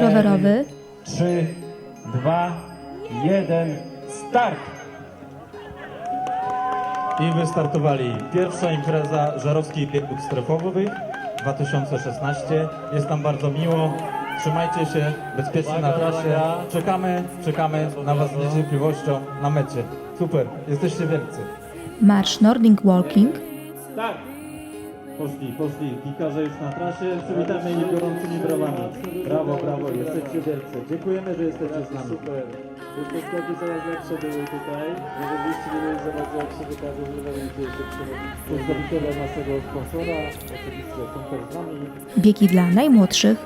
rowerowy 3, 2, 1, start! I wystartowali pierwsza impreza Żarowskich Biegów Strefowych 2016. Jest nam bardzo miło. Trzymajcie się bezpiecznie na trasie. Czekamy, czekamy na Was z niecierpliwością na mecie. Super, jesteście wielcy. Marsz Nordic Walking Tak! Poszli, poszli. Piłkarze już na trasie. Przywitamy ich gorącymi brawami. Brawo, brawo, jesteście wielcy. Dziękujemy, że jesteście z nami. Super. Te skoki coraz lepsze były tutaj. Żebyście nie mieli za bardzo jak się wykaże, że będziecie jeszcze. Przedstawiciele naszego sponsora, oczywiście są też z nami. biegi dla najmłodszych,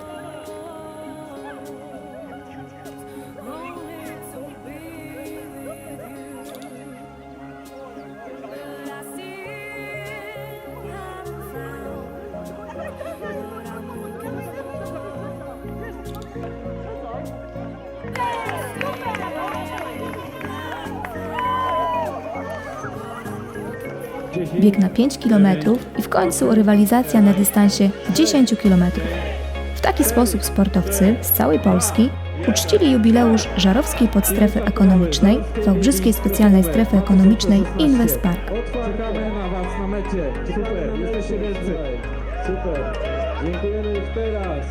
bieg na 5 km i w końcu rywalizacja na dystansie 10 km. W taki sposób sportowcy z całej Polski uczcili jubileusz Żarowskiej Podstrefy Ekonomicznej, Wałbrzyskiej Specjalnej Strefy Ekonomicznej Invest Park. Czekamy na Was na mecie. Super, jesteście wielcy. Super. Dziękujemy już teraz.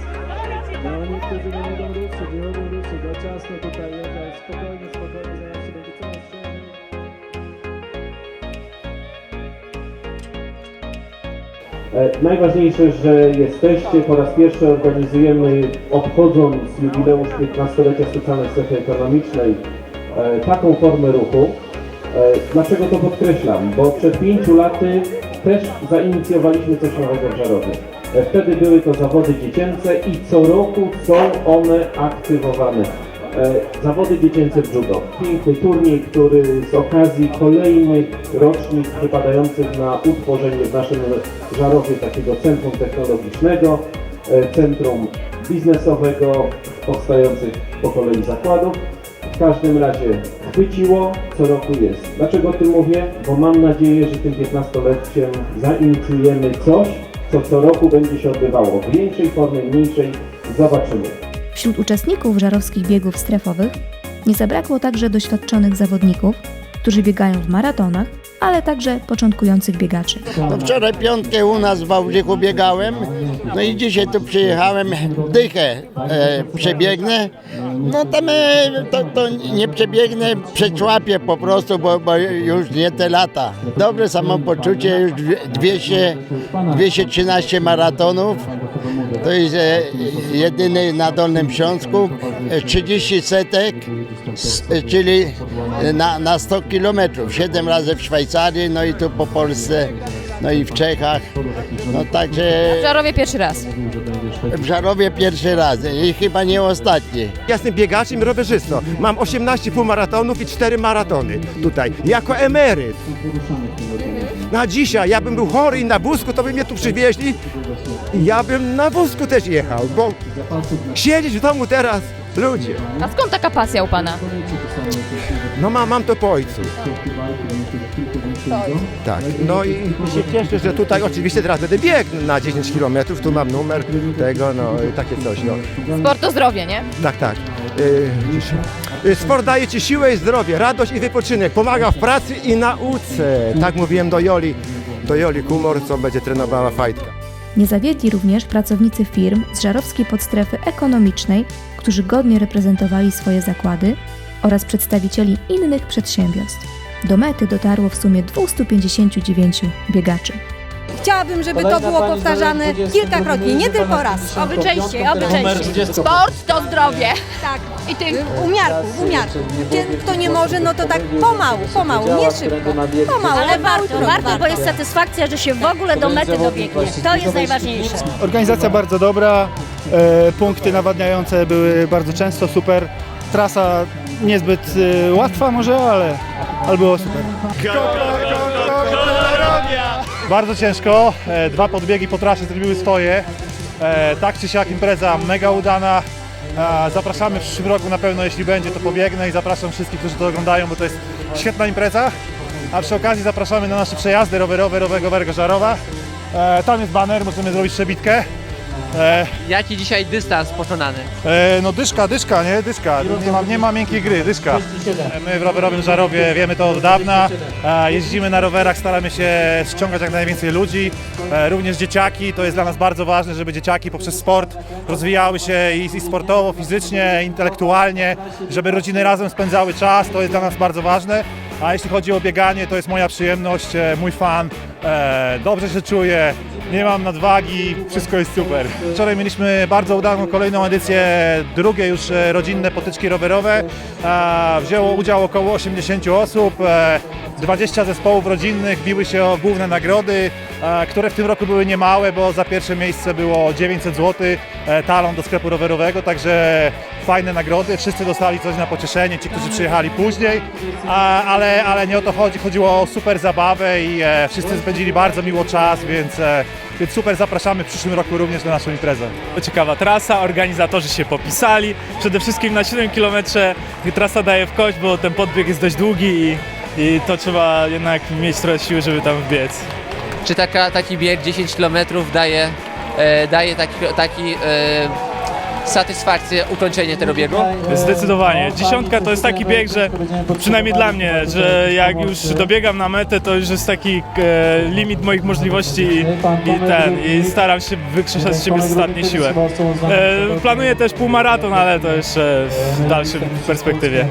No niektórzy nie mogą ruszyć, nie mogą ruszyć. Do czasu tutaj jechać. Spokojnie, spokojnie, Najważniejsze, że jesteście. Po raz pierwszy organizujemy, obchodząc jubileusz 15-lecia Specjalnej Strefy Ekonomicznej, e, taką formę ruchu. E, Dlaczego to podkreślam? Bo przed pięciu laty też zainicjowaliśmy coś nowego w Żarowie. E, Wtedy były to zawody dziecięce i co roku są one aktywowane. E, Zawody dziecięce w judo. Piękny turniej, który z okazji kolejnych rocznic przypadających na utworzenie w naszym Żarowie takiego centrum technologicznego, e, centrum biznesowego powstających po kolei zakładów. W każdym razie chwyciło, co roku jest. Dlaczego o tym mówię? Bo mam nadzieję, że tym 15-leciem zainicjujemy coś, co co roku będzie się odbywało w większej formie, mniejszej. Zobaczymy. Wśród uczestników żarowskich biegów strefowych nie zabrakło także doświadczonych zawodników, którzy biegają w maratonach, ale także początkujących biegaczy. No wczoraj piątkę u nas w Wałbrzychu biegałem, no i dzisiaj tu przyjechałem, dychę e, przebiegnę, no tam e, to, to nie przebiegnę, przeczłapię po prostu, bo, bo już nie te lata. Dobre samopoczucie, już dwie- 200, 213 maratonów, to jest e, jedyny na Dolnym Śląsku, e, 30 setek, s- e, czyli na, na 100 kilometrów, 7 razy w Szwajcarii, no i tu po Polsce, no i w Czechach. No także W Żarowie pierwszy raz. w Żarowie pierwszy raz i chyba nie ostatni. Ja jestem biegaczem i rowerzystą. Mam 18 półmaratonów i 4 maratony tutaj, jako emeryt. Na dzisiaj, ja bym był chory i na wózku, to by mnie tu przywieźli i ja bym na wózku też jechał, bo siedzieć w domu teraz, ludzie, A skąd taka pasja u Pana? no mam, mam to po ojcu. Tak, no i się cieszę, że tutaj oczywiście teraz będę biegł na 10 km, tu mam numer tego, no i takie coś, no. Sport to zdrowie, nie? Tak, tak. Y, y, Sport daje Ci siłę i zdrowie, radość i wypoczynek. Pomaga w pracy i nauce. Tak mówiłem do Joli, do Joli Kumor, co będzie trenowała fajtka. Nie zawiedli również pracownicy firm z żarowskiej podstrefy ekonomicznej, którzy godnie reprezentowali swoje zakłady oraz przedstawicieli innych przedsiębiorstw. Do mety dotarło w sumie 259 biegaczy. Chciałabym, żeby to było powtarzane kilkakrotnie, nie tylko raz. Oby częściej, oby częściej. Sport to zdrowie. Tak, I ty umiarku, w umiarku. Ten, Kto nie może, no to tak pomału, pomału, nie szybko. Pomału, Ale warto, warto, bo jest satysfakcja, że się w ogóle do mety dobiegnie. To jest najważniejsze. Organizacja bardzo dobra, e, punkty nawadniające były bardzo często super. Trasa niezbyt e, łatwa może, ale, ale było super. Bardzo ciężko, e, dwa podbiegi po trasie zrobiły swoje. E, tak czy siak impreza mega udana. E, zapraszamy w przyszłym roku na pewno, jeśli będzie to pobiegnę i zapraszam wszystkich, którzy to oglądają, bo to jest świetna impreza. A przy okazji zapraszamy na nasze przejazdy rowerowe Rowego Wergo Żarowa. Tam jest baner, możemy zrobić przebitkę. E, Jaki dzisiaj dystans pokonany? E, no dyszka, dyszka, nie? Dyszka. Nie ma, nie ma miękkiej gry, dyszka. E, My w rowerowym Żarowie wiemy to od dawna. E, Jeździmy na rowerach, staramy się ściągać jak najwięcej ludzi. E, Również dzieciaki, to jest dla nas bardzo ważne, żeby dzieciaki poprzez sport rozwijały się i, i sportowo, fizycznie, intelektualnie, żeby rodziny razem spędzały czas, to jest dla nas bardzo ważne. A jeśli chodzi o bieganie, to jest moja przyjemność, e, mój fan. E, Dobrze się czuję, nie mam nadwagi, wszystko jest super. Wczoraj mieliśmy bardzo udaną kolejną edycję, drugie już e, rodzinne potyczki rowerowe. E, Wzięło udział około 80 osób, e, 20 zespołów rodzinnych biły się o główne nagrody, e, które w tym roku były niemałe, bo za pierwsze miejsce było 900 zł, e, talon do sklepu rowerowego, także fajne nagrody, wszyscy dostali coś na pocieszenie, ci, którzy przyjechali później, ale, ale nie o to chodzi, chodziło o super zabawę i e, wszyscy spędzili bardzo miło czas, więc, e, więc super zapraszamy w przyszłym roku również na naszą imprezę. Ciekawa trasa, organizatorzy się popisali. Przede wszystkim na 7 km trasa daje w kość, bo ten podbieg jest dość długi i, i to trzeba jednak mieć trochę siły, żeby tam wbiec. Czy taka, taki bieg 10 km daje, e, daje taki, taki e, satysfakcję ukończenie tego biegu? Zdecydowanie. Dziesiątka to jest taki bieg, że przynajmniej dla mnie, że jak już dobiegam na metę, to już jest taki e, limit moich możliwości i, i ten, i staram się wykrzesać z siebie ostatnie siłę. E, planuję też półmaraton, ale to jeszcze w dalszym perspektywie.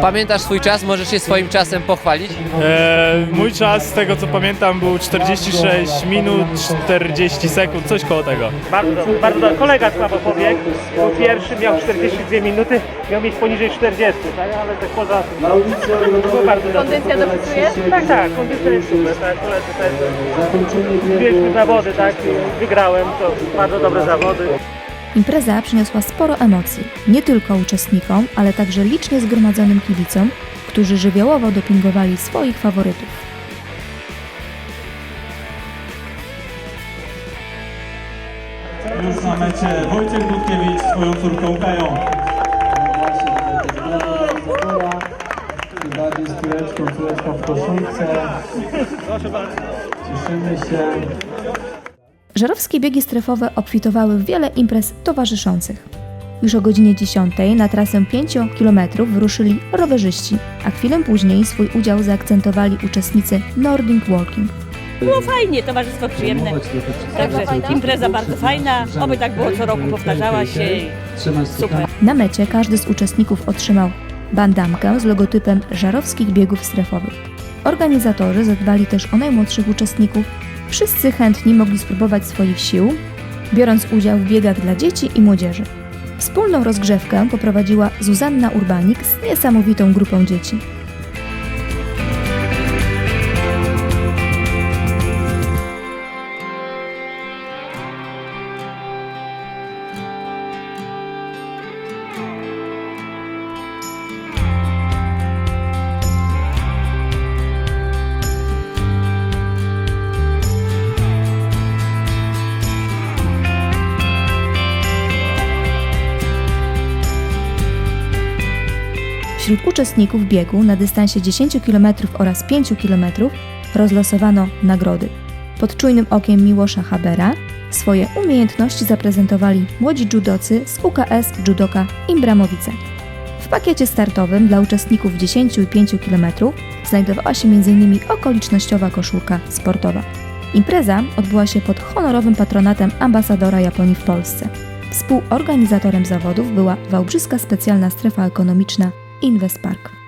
Pamiętasz swój czas? Możesz się swoim czasem pochwalić? E, mój czas, z tego co pamiętam, był 46 minut 40 sekund, coś koło tego. Bardzo, bardzo. Kolega słabo pobiegł. Był pierwszy, miał 42 minuty, miał mieć poniżej 40, tak? ale tak poza tym. Było bardzo dobrze. Kondycja dopisuje? Tak, tak, kondycja jest super, tak, koledzy też. Wielkie zawody, tak, wygrałem, to bardzo dobre zawody. Impreza przyniosła sporo emocji, nie tylko uczestnikom, ale także licznie zgromadzonym kibicom, którzy żywiołowo dopingowali swoich faworytów. Koszulce. Cieszymy się. Żarowskie biegi strefowe obfitowały w wiele imprez towarzyszących. Już o godzinie 10 na trasę 5 km wyruszyli rowerzyści, a chwilę później swój udział zaakcentowali uczestnicy Nordic Walking. Było fajnie, towarzystwo przyjemne. Także impreza bardzo fajna, oby tak było co roku, powtarzała się i super. Na mecie każdy z uczestników otrzymał bandamkę z logotypem żarowskich biegów strefowych. Organizatorzy zadbali też o najmłodszych uczestników. Wszyscy chętni mogli spróbować swoich sił, biorąc udział w biegach dla dzieci i młodzieży. Wspólną rozgrzewkę poprowadziła Zuzanna Urbanik z niesamowitą grupą dzieci. Wśród uczestników biegu na dystansie 10 km oraz 5 km rozlosowano nagrody. Pod czujnym okiem Miłosza Habera swoje umiejętności zaprezentowali młodzi judocy z UKS Judoka Imbramowice. W pakiecie startowym dla uczestników 10 i 5 km znajdowała się m.in. okolicznościowa koszulka sportowa. Impreza odbyła się pod honorowym patronatem ambasadora Japonii w Polsce. Współorganizatorem zawodów była Wałbrzyska Specjalna Strefa Ekonomiczna Invest Park.